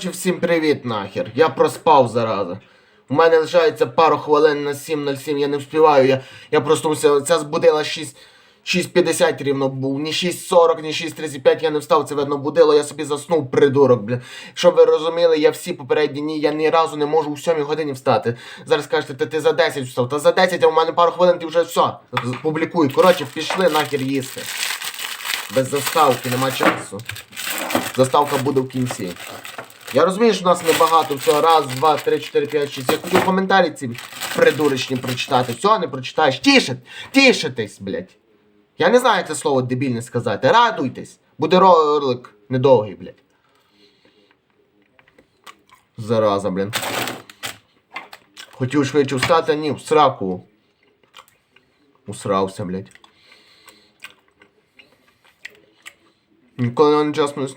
Коротше, всім привіт нахер. Я проспав зараза. У мене лишається пару хвилин на 7.07, я не вспіваю. Я, я проснувся, ця збудила 6. 6.50 рівно був, ні 6.40, ні 6.35 я не встав, це видно будило, я собі заснув, придурок, блін. Щоб ви розуміли, я всі попередні дні, я ні разу не можу у 7 годині встати. Зараз кажете, ти, ти за 10 встав, та за 10, а у мене пару хвилин ти вже все. Публікуй. Коротше, пішли нахер їсти. Без заставки, нема часу. Заставка буде в кінці. Я розумію, що нас небагато, всього раз, два, три, чотири, п'ять, шість. Я хотів коментарі ці придурочні прочитати. Всього не прочитаєш. Тішить, тішитесь, блядь. Я не знаю, як це слово дебільне сказати. Радуйтесь. Буде ролик недовгий, блядь. Зараза, блін. Хотів швидше встати, ні, в сраку. Усрався, блядь. Ніколи не чесно не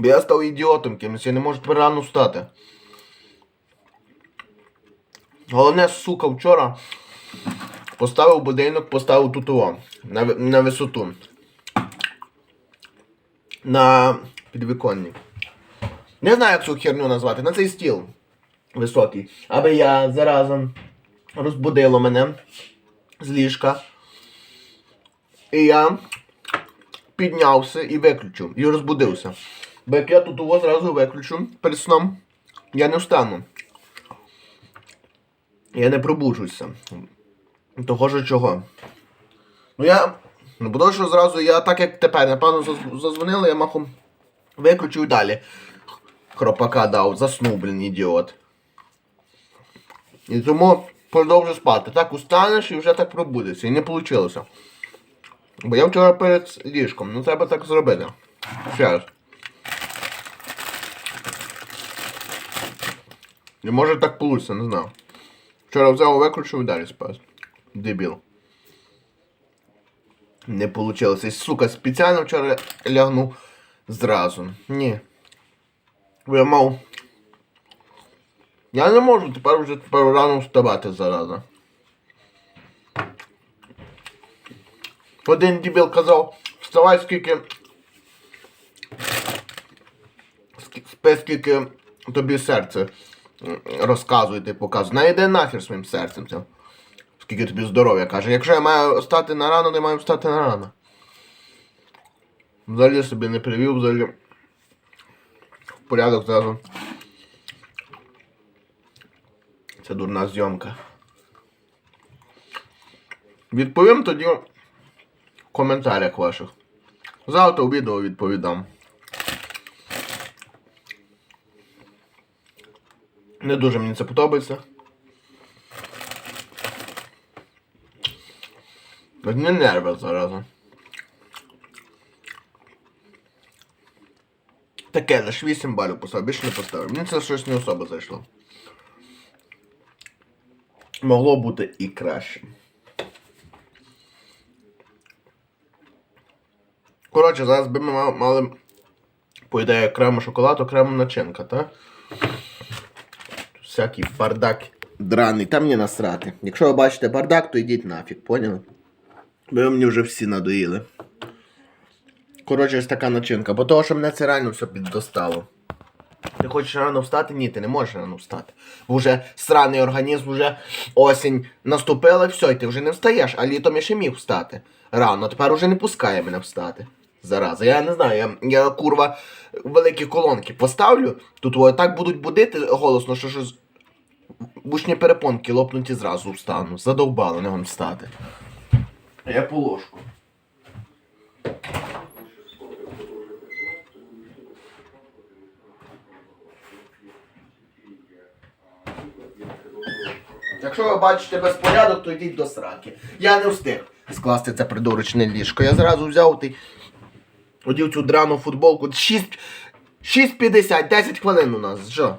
Бо я став ідіотом кимось, я не можу рано встати. Головне, сука, вчора поставив будинок, поставив тут о, на, на висоту. На підвіконник. Не знаю, як цю херню назвати, на цей стіл високий. Аби я заразом розбудило мене з ліжка. І я піднявся і виключив. І розбудився. Бо я тут його зразу виключу перед сном, я не встану. Я не пробуджуся. Того ж чого. Ну я. Ну, бо що зразу я так як тепер, напевно, зазвонили, я махом виключив і далі. Хропака дав, заснув, блін, ідіот. І тому продовжу спати. Так устанеш і вже так пробудешся. І не вийшло. Бо я вчора перед ліжком, ну треба так зробити. Ще раз. І може так вийде, не знаю. Вчора взяв, виключив і далі спав. Дебіл. Не вийшло. Сука, спеціально вчора лягнув зразу. Ні. Я мав. Я не можу тепер вже тепер рано вставати зараза. Один дебіл казав, вставай скільки. скі- Спи скільки тобі серце розказує, ти показує. Найди нахер своїм серцем це. Скільки тобі здоров'я каже. Якщо я маю встати на то я маю встати на рано. Взагалі собі не привів, взагалі. В порядок зразу. Це дурна зйомка. Відповім тоді в коментарях ваших. Завтра у відео відповідам. Не дуже мені це подобається. Одні нерви зараза. Таке, лише 8 балів поставив, більше не поставив. Мені це щось не особо зайшло. Могло бути і краще. Коротше, зараз би ми ма- мали, по ідеї, окремо шоколад, окремо начинка, так? Всякий бардак драний. Там мені насрати. Якщо ви бачите бардак, то йдіть нафіг, поняли? Ви мені вже всі надоїли. Коротше, ось така начинка, бо того, що мене це реально все піддостало. Ти хочеш рано встати? Ні, ти не можеш рано встати. Вже сраний організм, вже осінь наступила, все, і ти вже не встаєш, а літом я ще міг встати. Рано, тепер уже не пускає мене встати. Зараза. Я не знаю, я, я курва великі колонки поставлю, тут о, так будуть будити голосно, що щось бушні перепонки лопнуть і зразу встану. Задовбало, не вам встати. Я по ложку. Якщо ви бачите безпорядок, то йдіть до сраки. Я не встиг скласти це придурочне ліжко. Я зразу взяв ти одів цю драну футболку. 6, 6.50, 10 хвилин у нас. Що?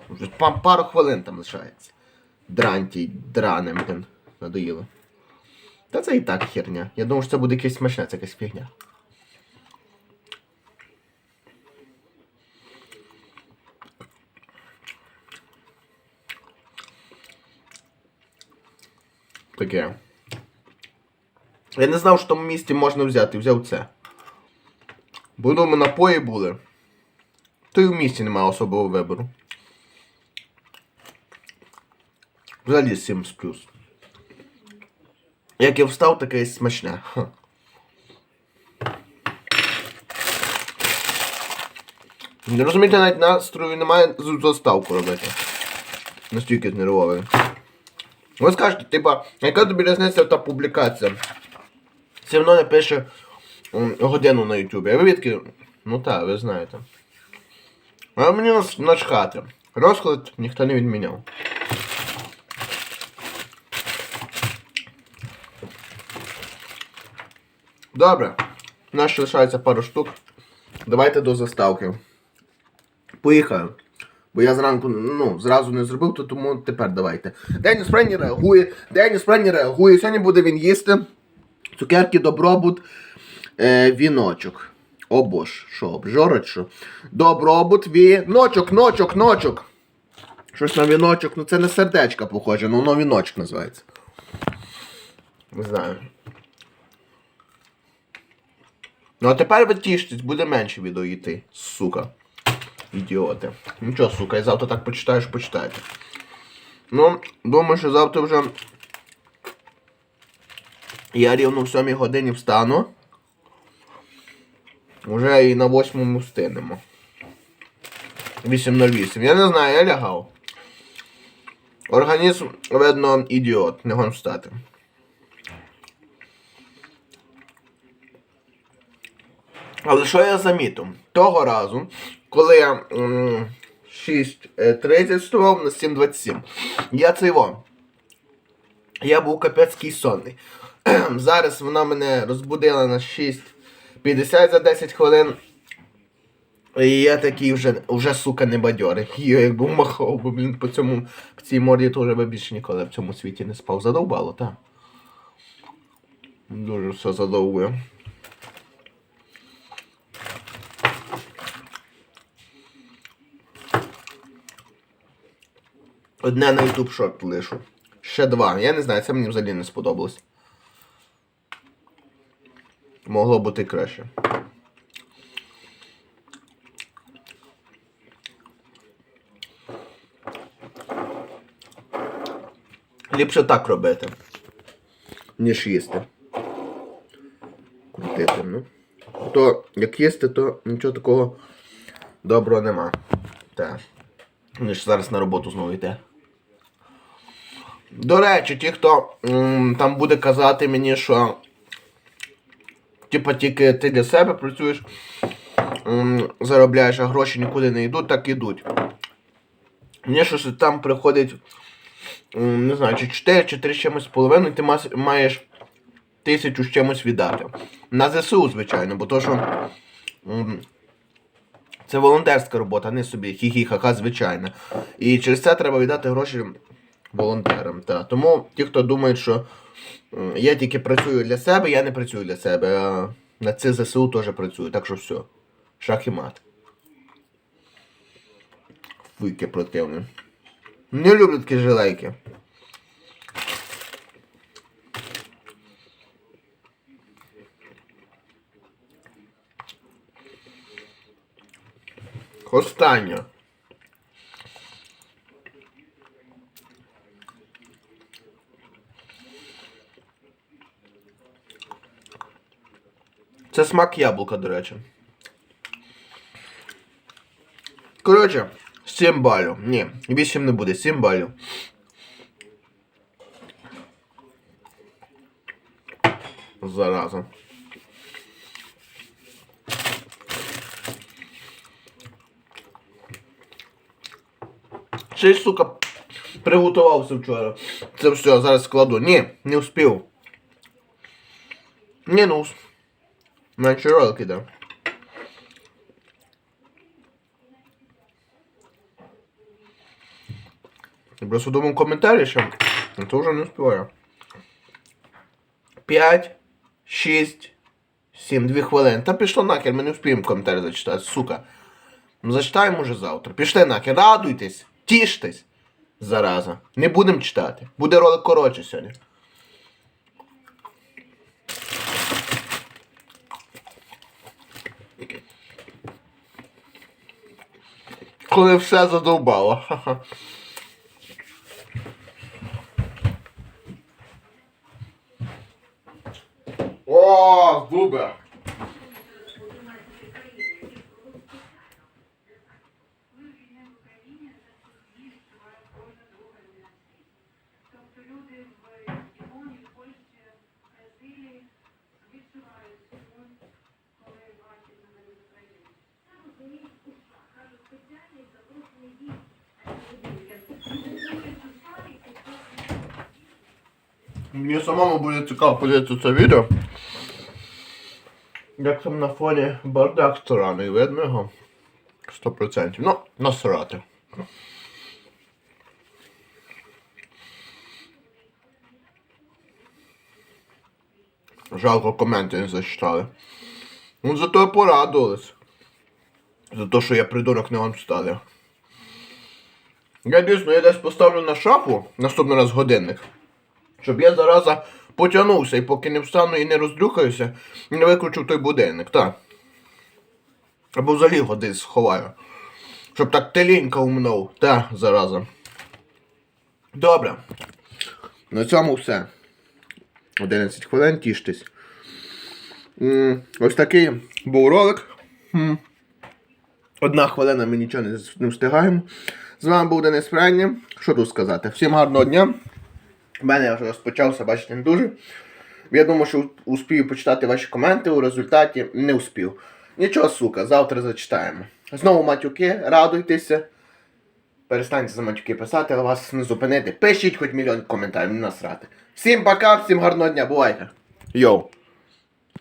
Пару хвилин там лишається. Дрантій, дранем, блин. Надоїло. Та це і так херня. Я думав, що це буде якесь смачне, це якась фігня. Таке. Я не знав, що в тому місті можна взяти. Взяв це. Бо думаю, напої були. То й в місті немає особого вибору. Взагалі 7 з плюс. Як я встав, таке і смачне. Розумієте, навіть настрою немає заставку робити. Настільки нервовий. Ви скажете, типа, яка тобі різниця та публікація? Все одно не пише годину на Ютубі. А ви відки? Ну так, ви знаєте. А мені начхати. Розклад ніхто не відміняв. Добре. У нас ще лишається пару штук. Давайте до заставки. Поїхали. Бо я зранку ну, зразу не зробив, то тому тепер давайте. Деніс Френні реагує. Деніс Френні реагує. Сьогодні буде він їсти. Цукерки добробут. Е, віночок. О бож, що, обжорить що? Добробут, віночок, ночок, ночок. Щось на віночок, ну це не сердечка похоже, ну воно віночок називається. Не знаю. Ну а тепер ви тіштесь, буде менше відео йти, сука. Ідіоти. Нічого, сука, я завтра так почитаєш, почитаєте. Ну, думаю, що завтра вже я рівно в 7 годині встану. Вже і на 8 встигнемо. 8.08. Я не знаю, я лягав. Організм, видно, ідіот, не гон встати. Але що я замітив? Того разу, коли я 6.30 вставав на 7.27, я це його. Я був капецький сонний. Зараз вона мене розбудила на 6.50 за 10 хвилин. І я такий вже, вже сука, не бадьорий. Я якби махав, бо, блін, по цьому, по цій морді теж би більше ніколи в цьому світі не спав. Задовбало, так. Дуже все задовбує. Одне на YouTube шорт лишу. Ще два. Я не знаю, це мені взагалі не сподобалось. Могло бути краще. Ліпше так робити, ніж їсти. Крутити, ну. То як їсти, то нічого такого доброго нема. Так. Вони зараз на роботу знову йде. До речі, ті, хто м, там буде казати мені, що типа тільки ти для себе працюєш, м, заробляєш, а гроші нікуди не йдуть, так ідуть. Мені щось там приходить, м, не знаю, чи 4, чи 3 з чимось з половиною, ти маєш тисячу з чимось віддати. На ЗСУ, звичайно, бо то, що. м, це волонтерська робота, не собі хі-хі-ха-ха, звичайно. І через це треба віддати гроші волонтерам. Та. Тому ті, хто думають, що я тільки працюю для себе, я не працюю для себе. А на це ЗСУ теж працюю. Так що все. Шах і мат. Фуйки противне. Не люблю такі жилейки. Остання. Це смак яблука, до речі. Коротше, 7 балів. Ні, 8 не буде, 7 балів. Зараза. Ще й, сука, приготувався вчора. Це все, зараз складу. Ні, не успів. Ні, ну. Менше ролики, да. Я просто думав коментарі ще. Ну то вже не успіваю. 5, 6, 7, 2 хвилини. Та пішло нахер, ми не вспіємо коментарі зачитати, сука. Ну зачитаємо вже завтра. Пішли нахер, радуйтесь, тіштесь. Зараза. Не будемо читати. Буде ролик коротше сьогодні. Коли все задовбало. О, зуби! Тобто люди в Японії, в Польщі, Бразилії відчувають сон, коли бачать на мене з України. Мені самому буде цікаво подивитися це відео. Як там на фоні бардак сторони, видно його? 100%. Ну, насрати. Жалко коменти не зачитали. Ну зато порадувались. За те, що я придурок не вам ставлю. Я дійсно я десь поставлю на шафу наступний раз годинник. Щоб я зараза потягнувся і поки не встану і не роздрюхаюся, не виключу той будильник, так. Або взагалі годи сховаю. Щоб так теленько умнув, та, зараза. Добре. На цьому все. 11 хвилин, тіштесь. Ось такий був ролик. Одна хвилина ми нічого не встигаємо. З вами був Денис Френні. Що тут сказати? Всім гарного дня. У мене вже розпочався, бачите, не дуже. Я думаю, що успію почитати ваші коменти, у результаті не успів. Нічого, сука, завтра зачитаємо. Знову матюки, радуйтеся. Перестаньте за матюки писати, але вас не зупинити. Пишіть хоч мільйон коментарів, не насрати. Всім пока, всім гарного дня, бувайте. Йоу.